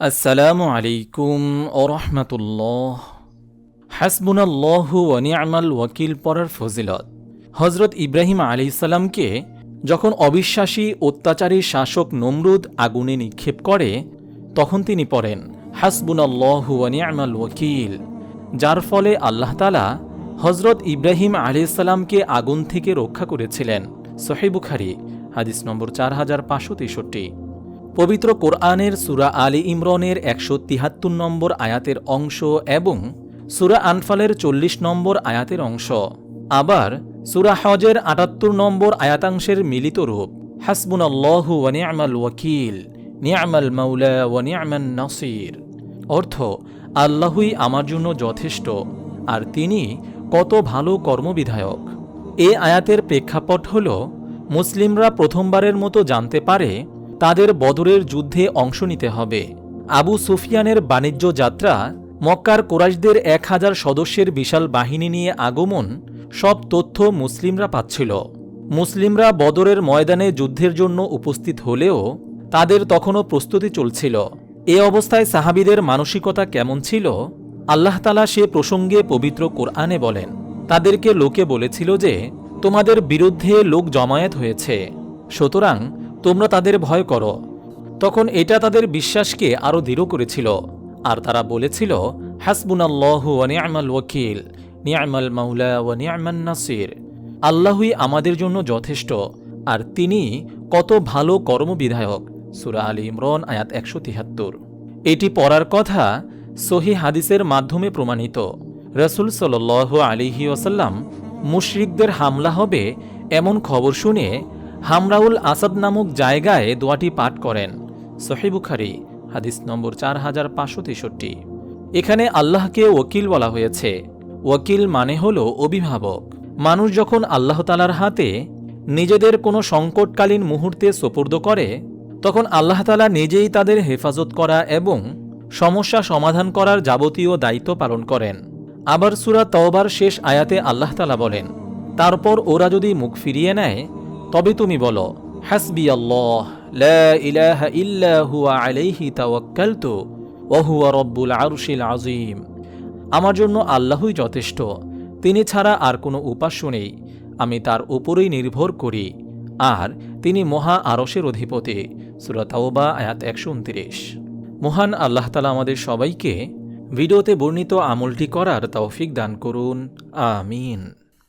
আসসালামু আলাইকুম ওরহমতুল্লাহ হাসবুনাল্লাহু ওয়ানিয়ামাল ওয়াকিল পড়ার ফজিলত। হজরত ইব্রাহিম আলী ইসাল্লামকে যখন অবিশ্বাসী অত্যাচারী শাসক নমরুদ আগুনে নিক্ষেপ করে, তখন তিনি পড়েন, হাসবুনাল্লাহু ওয়ানিয়ামাল ওয়াকিল। যার ফলে আল্লাহ তালা হজরত ইব্রাহিম আলী ইসাল্লামকে আগুন থেকে রক্ষা করেছিলেন। সোহেবুখারি হাদিস নম্বর চার হাজার পাঁচশো তেষট্টি। পবিত্র কোরআনের সুরা আলী ইমরনের একশো তিহাত্তর নম্বর আয়াতের অংশ এবং সুরা আনফালের চল্লিশ নম্বর আয়াতের অংশ। আবার সুরা হজের আটাত্তর নম্বর আয়াতাংশের মিলিত রূপ। হাসবুন ওয়ানিয়ামাল ওয়াকিল, নিয়ামাল মাউলা ওয়ানিয়ামান নাসির। অর্থ, আল্লাহই আমার জন্য যথেষ্ট, আর তিনি কত ভালো কর্মবিধায়ক। এ আয়াতের প্রেক্ষাপট হল, মুসলিমরা প্রথমবারের মতো জানতে পারে তাদের বদরের যুদ্ধে অংশ নিতে হবে। আবু সুফিয়ানের বাণিজ্য যাত্রা, মক্কার কোরাইশদের এক হাজার সদস্যের বিশাল বাহিনী নিয়ে আগমন, সব তথ্য মুসলিমরা পাচ্ছিল। মুসলিমরা বদরের ময়দানে যুদ্ধের জন্য উপস্থিত হলেও তাদের তখনও প্রস্তুতি চলছিল। এ অবস্থায় সাহাবিদের মানসিকতা কেমন ছিল? আল্লাহ তালা সে প্রসঙ্গে পবিত্র কোরআনে বলেন, তাদেরকে লোকে বলেছিল যে, তোমাদের বিরুদ্ধে লোক জমায়েত হয়েছে। সুতরাং তোমরা তাদের ভয় করো। তখন এটা তাদের বিশ্বাসকে আরও দৃঢ় করেছিল। আর তারা বলেছিল, হাসবুনাল্লাহ ওয়া নি'মাল ওয়াকিল নি'মাল মাওলা ওয়া নি'মান নাসির। আল্লাহই আমাদের জন্য যথেষ্ট, আর তিনি কত ভালো কর্মবিধায়ক। সুরা আলী ইমরন, আয়াত একশো তিহাত্তর। এটি পড়ার কথা সহি হাদিসের মাধ্যমে প্রমাণিত। রসুল সাল আলিহি ওসাল্লাম মুশরিকদের হামলা হবে এমন খবর শুনে হামরাউল আসাদ নামক জায়গায় দোয়াটি পাঠ করেন। সহিবুখারি হাদিস নম্বর চার হাজার পাঁচশো তেষট্টি। এখানে আল্লাহকে ওকিল বলা হয়েছে। ওকিল মানে হল অভিভাবক। মানুষ যখন আল্লাহ তালার হাতে নিজেদের কোনো সংকটকালীন মুহূর্তে সোপর্দ করে, তখন আল্লাহ তালা নিজেই তাদের হেফাজত করা এবং সমস্যা সমাধান করার যাবতীয় দায়িত্ব পালন করেন। আবার সুরা তওবার শেষ আয়াতে আল্লাহ তালা বলেন, তারপর ওরা যদি মুখ ফিরিয়ে নেয় তবে তুমি বলো, হাসবি আল্লাহ ইলাহা ইল্লা হুয়া আলাইহি তাওয়াক্কালতু ওয়া হুয়া রব্বুল আরশিল আযীম। আমার জন্য আল্লাহই যথেষ্ট, তিনি ছাড়া আর কোনো উপাস্য নেই, আমি তার উপরেই নির্ভর করি, আর তিনি মহা আরসের অধিপতি, সূরা তাওবা, আয়াত একশো উনত্রিশ। মহান আল্লাহ তালা আমাদের সবাইকে ভিডিওতে বর্ণিত আমলটি করার তৌফিক দান করুন, আমিন।